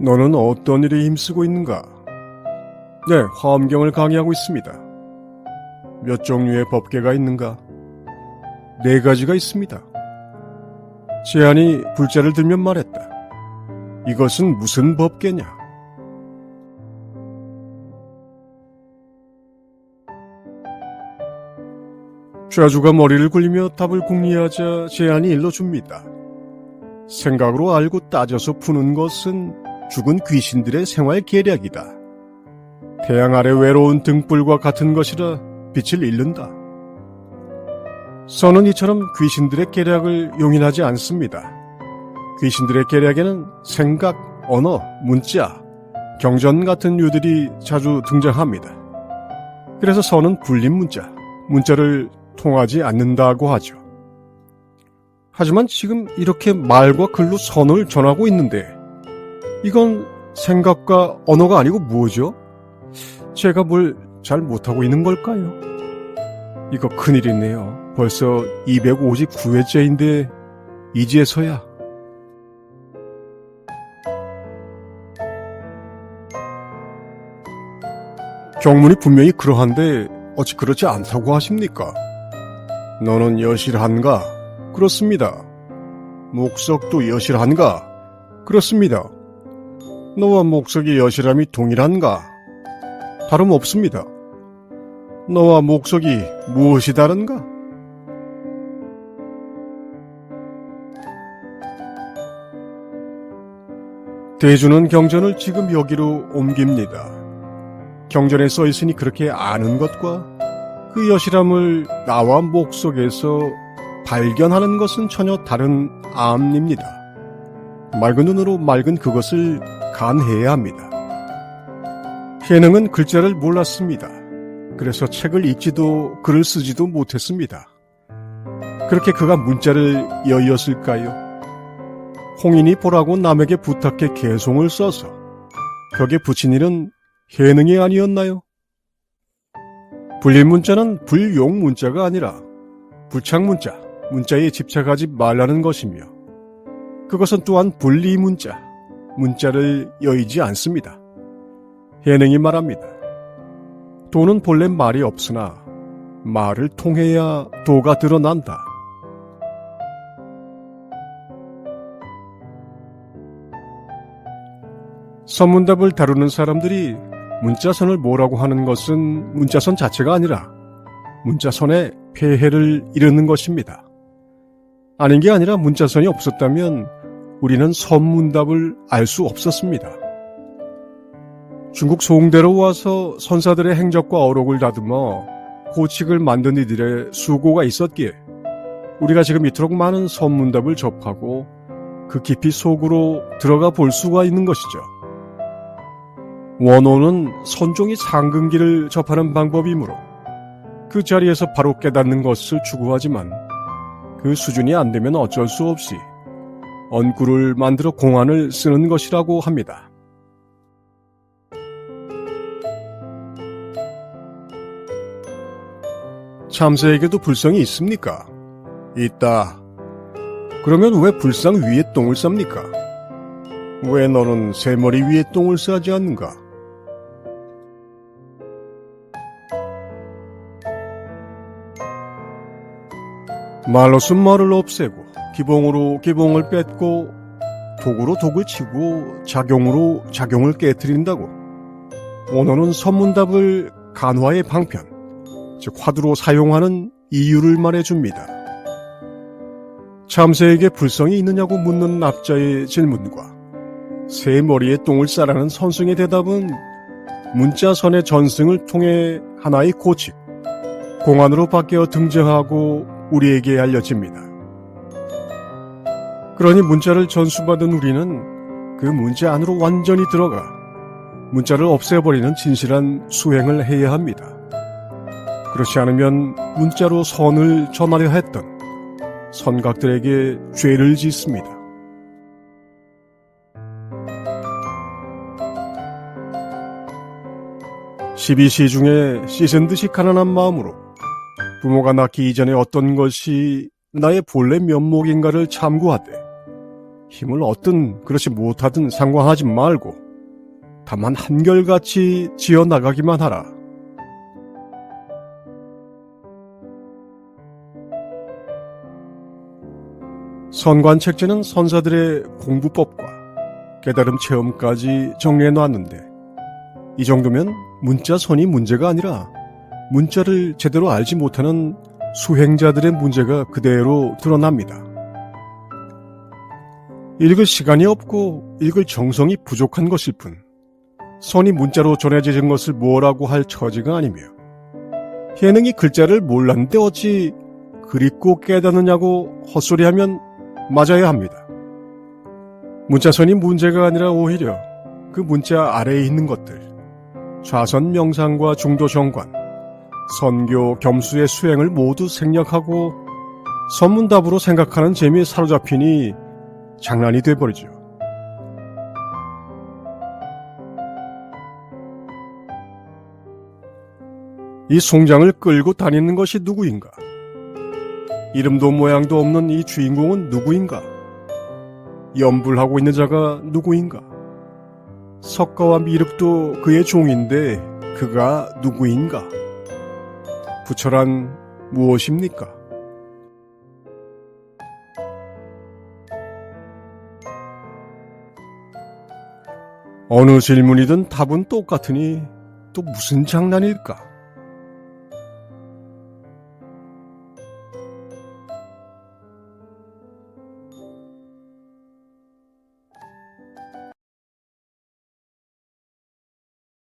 너는 어떤 일에 힘쓰고 있는가? 네, 화엄경을 강의하고 있습니다. 몇 종류의 법계가 있는가? 네 가지가 있습니다. 제안이 불자를 들면 말했다. 이것은 무슨 법계냐? 좌주가 머리를 굴리며 답을 궁리하자 제안이 일러줍니다. 생각으로 알고 따져서 푸는 것은 죽은 귀신들의 생활 계략이다. 태양 아래 외로운 등불과 같은 것이라 빛을 잃는다. 선은 이처럼 귀신들의 계략을 용인하지 않습니다. 귀신들의 계략에는 생각, 언어, 문자, 경전 같은 유들이 자주 등장합니다. 그래서 선은 불림 문자, 문자를 통하지 않는다고 하죠. 하지만 지금 이렇게 말과 글로 선을 전하고 있는데 이건 생각과 언어가 아니고 뭐죠? 제가 뭘 잘 못하고 있는 걸까요? 이거 큰일이네요. 벌써 259회째인데 이제서야 경문이 분명히 그러한데 어찌 그렇지 않다고 하십니까? 너는 여실한가? 그렇습니다. 목석도 여실한가? 그렇습니다. 너와 목석의 여실함이 동일한가? 다름없습니다. 너와 목석이 무엇이 다른가? 대주는 경전을 지금 여기로 옮깁니다. 경전에 써 있으니 그렇게 아는 것과 그 여실함을 나와 목속에서 발견하는 것은 전혀 다른 암입니다. 맑은 눈으로 맑은 그것을 간해야 합니다. 해능은 글자를 몰랐습니다. 그래서 책을 읽지도 글을 쓰지도 못했습니다. 그렇게 그가 문자를 여의었을까요? 홍인이 보라고 남에게 부탁해 개송을 써서 벽에 붙인 일은 해능이 아니었나요? 불림 문자는 불용 문자가 아니라 불착 문자, 문자에 집착하지 말라는 것이며 그것은 또한 분리 문자, 문자를 여의지 않습니다. 해능이 말합니다. 도는 본래 말이 없으나 말을 통해야 도가 드러난다. 선문답을 다루는 사람들이 문자선을 뭐라고 하는 것은 문자선 자체가 아니라 문자선의 폐해를 이르는 것입니다. 아닌 게 아니라 문자선이 없었다면 우리는 선문답을 알 수 없었습니다. 중국 송대로 와서 선사들의 행적과 어록을 다듬어 고칙을 만든 이들의 수고가 있었기에 우리가 지금 이토록 많은 선문답을 접하고 그 깊이 속으로 들어가 볼 수가 있는 것이죠. 원호는 선종이 상근기를 접하는 방법이므로 그 자리에서 바로 깨닫는 것을 추구하지만 그 수준이 안 되면 어쩔 수 없이 언구를 만들어 공안을 쓰는 것이라고 합니다. 참새에게도 불성이 있습니까? 있다. 그러면 왜 불상 위에 똥을 쌉니까? 왜 너는 새머리 위에 똥을 싸지 않는가? 말로 쓴 말을 없애고 기봉으로 기봉을 뺏고 독으로 독을 치고 작용으로 작용을 깨뜨린다고 원어는 선문답을 간화의 방편, 즉 화두로 사용하는 이유를 말해줍니다. 참새에게 불성이 있느냐고 묻는 납자의 질문과 새 머리에 똥을 싸라는 선승의 대답은 문자선의 전승을 통해 하나의 고칙, 공안으로 바뀌어 등장하고 우리에게 알려집니다. 그러니 문자를 전수받은 우리는 그 문자 안으로 완전히 들어가 문자를 없애버리는 진실한 수행을 해야 합니다. 그렇지 않으면 문자로 선을 전하려 했던 선각들에게 죄를 짓습니다. 십이시 중에 씻은 듯이 가난한 마음으로 부모가 낳기 이전에 어떤 것이 나의 본래 면목인가를 참고하되 힘을 얻든 그렇지 못하든 상관하지 말고 다만 한결같이 지어 나가기만 하라. 선관책제는 선사들의 공부법과 깨달음 체험까지 정리해 놨는데 이 정도면 문자선이 문제가 아니라 문자를 제대로 알지 못하는 수행자들의 문제가 그대로 드러납니다. 읽을 시간이 없고 읽을 정성이 부족한 것일 뿐 선이 문자로 전해지는 것을 뭐라고 할 처지가 아니며 예능이 글자를 몰랐는데 어찌 그립고 깨닫느냐고 헛소리하면 맞아야 합니다. 문자선이 문제가 아니라 오히려 그 문자 아래에 있는 것들 좌선 명상과 중도 정관 선교 겸수의 수행을 모두 생략하고 선문답으로 생각하는 재미에 사로잡히니 장난이 돼버리죠. 이 송장을 끌고 다니는 것이 누구인가? 이름도 모양도 없는 이 주인공은 누구인가? 염불하고 있는 자가 누구인가? 석가와 미륵도 그의 종인데 그가 누구인가? 부처란 무엇입니까? 어느 질문이든 답은 똑같으니 또 무슨 장난일까?